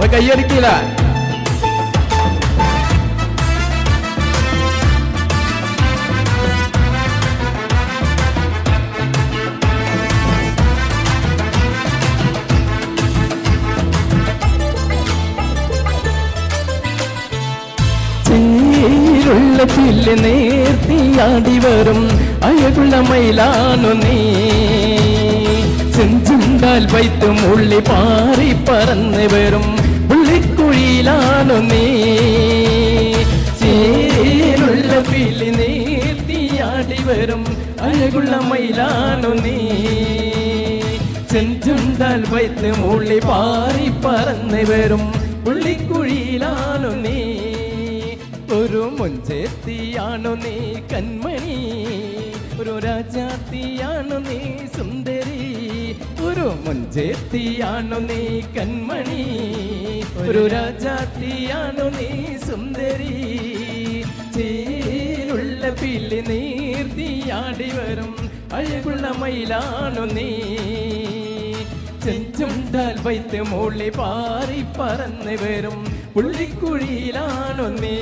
ഒരു കയ്യടിക്കില്ല ചീരുള്ള ചില്ല് നേർത്തിയാടി വരും. അഴകുള്ള മയിലാണു നീ. ചെഞ്ചുണ്ടാൽ വൈത്തും ഉള്ളി പാറി പറന്ന് വരും. പുള്ളിക്കുഴിയിലാണു നീ. ചേരുള്ള പില്ലി നീർത്തിയാടി വരും. അഴകുള്ള മയിലാണു നീ. ചെഞ്ചുണ്ടാൽ വൈത്ത് മുള്ളി പാറി പറന്ന് വരും. പുള്ളിക്കുഴിയിലാണു നീ. ഒരു മുഞ്ചേത്തിയാണു നീ കന്മണി. ഒരു രാജാത്തിയാണു നീ സുന്ദരി. ഒരു മുഞ്ചേത്തിയാണു നീ കൺമണി ഒരു രാജാത്തിയാണു നീ സുന്ദരി. ചേരുള്ള പില്ലി നീർത്തിയാടി വരും. അഴകുള്ള മയിലാണു നീ. ചെഞ്ചുണ്ടാൽ വൈത്ത് മുള്ളി പാറി പറന്ന് വരും. പുള്ളിക്കുഴിയിലാണു നീ.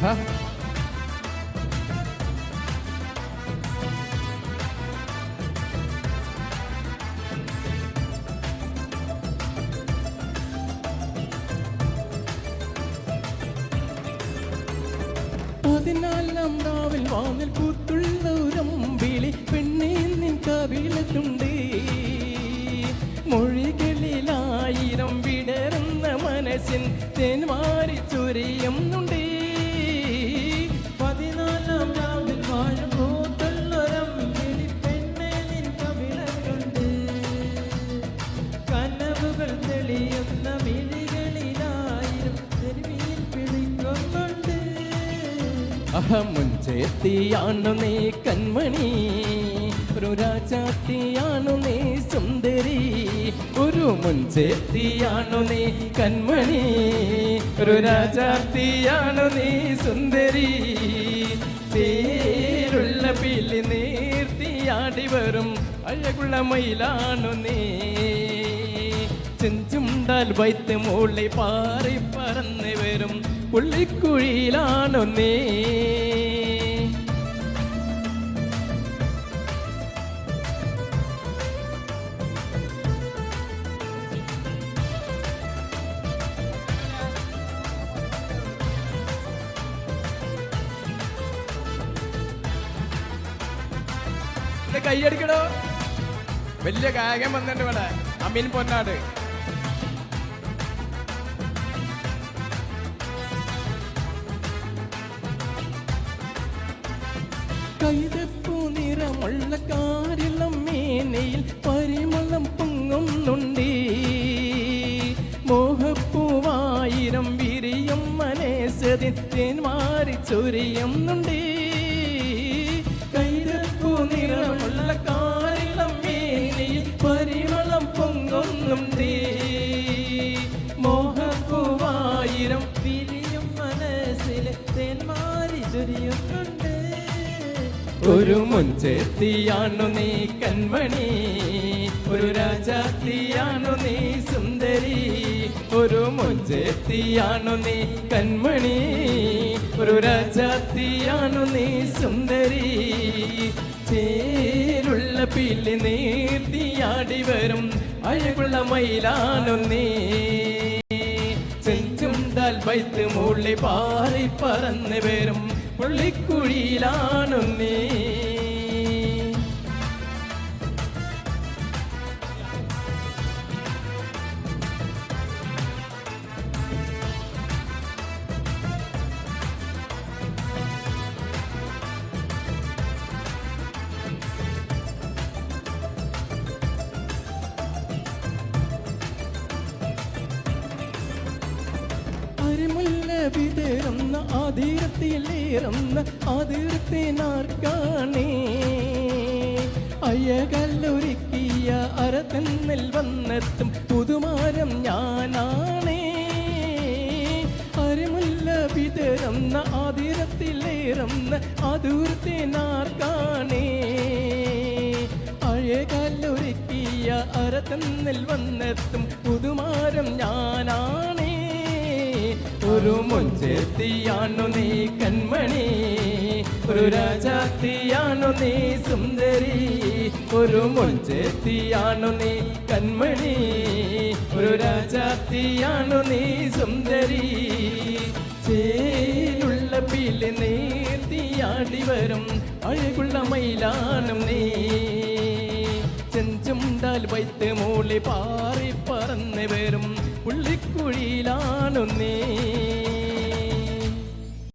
ഹ? പതിനാലാം ഉരമ്പിളി നിൻ മൊഴികളിലായിരം വിടരുന്ന മനസ്സിൻ തേൻമാരി ചൊരിയുന്നുണ്ട് അഹമുഞ്ചെത്തിയാണു നീ കൺമണി. ഒരു രാജാത്തിയാണു നീ സുന്ദരി. ഒരു മുൻചെത്തിയാണു നീ കൺമണി. ഒരു രാജാത്തിയാണു നീ സുന്ദരി. തേരുള്ള പില്ലി നീർത്തിയാടി വരും അഴകുള്ള മയിലാണു നീ. ചെഞ്ചുണ്ടാൽ വൈത്ത് മൂളി പാറി പറന്ന് വരും. പുള്ളിക്കുഴിയിലാണു നീ. ഇത് കൈയടിക്കടോ. വലിയ ഗായകൻ വന്നിട്ടുണ്ട് ഇവിടെ. അമീൻ പൊന്നാട്. കൈതപ്പൂ നിറമുള്ള കാരിളം മേനയിൽ പരിമളം പൊങ്ങുന്നുണ്ടേ. മോഹപ്പൂവായിരം വിരിയും മനസ്സതിൻ തേന്മാരി ചൊരിയുന്നുണ്ടേ. കൈതപ്പൂ നിറമുള്ള കാരിളം മേനയിൽ പരിമളം പൊങ്ങുന്നുണ്ടേ. മോഹപ്പൂവായിരം വിരിയും മനസ്സിൽ തേന്മാരി ചൊരിയുന്നുണ്ട്. ഒരു മുൻചെത്തിയാണു നീ കൺമണി. ഒരു രാജാത്തിയാണു നീ സുന്ദരി. ഒരു മുൻചെത്തിയാണു നീ കൺമണി. ഒരു രാജാത്തിയാണു നീ സുന്ദരി. ചേരുള്ള പില്ലി നീർത്തിയാടി വരും. അഴകുള്ള മയിലാണു നീ. ചെഞ്ചുണ്ടാൽ വൈത്ത് മുള്ളി പാറി പറന്ന് വരും. പുള്ളിക്കുഴിയിലാണു നീ അരിമുല്ല വിതറുന്ന ആതിരത്തിലേറുന്ന ആതിരത്തിനാർക്കാണേ? അയകല്ലൊരുക്കിയ അരതെന്നിൽ വന്നെത്തും പുതുമാരം ഞാനാണേ. അരുമുല്ല വിതരുന്ന ആതിരത്തിലേറുന്ന വിതറുന്ന ആദൂരത്തെ നാർക്കാണേ അഴകല്ലൊരുക്കിയ അരതന്നിൽ വന്നെത്തും പുതുമാരം ഞാനാണേ. ഒരു മുഞ്ചേത്തിയാണു നീ കൺമണി ഒരു രാജാത്തിയാണു നീ സുന്ദരി. ഒരു മുഞ്ചേത്തിയാണു നീ കൺമണി ഒരു രാജാത്തിയാണു നീ സുന്ദരി. ചേലുള്ള പിള്ളി നീർത്തിയാടി വരും. അഴകുള്ള മയിലാണും നീ. ചെഞ്ചുണ്ടാൽ വൈത്ത് മൂളി പാറി പറന്ന് വരും. പുള്ളിക്കുഴിയിലാണു നീ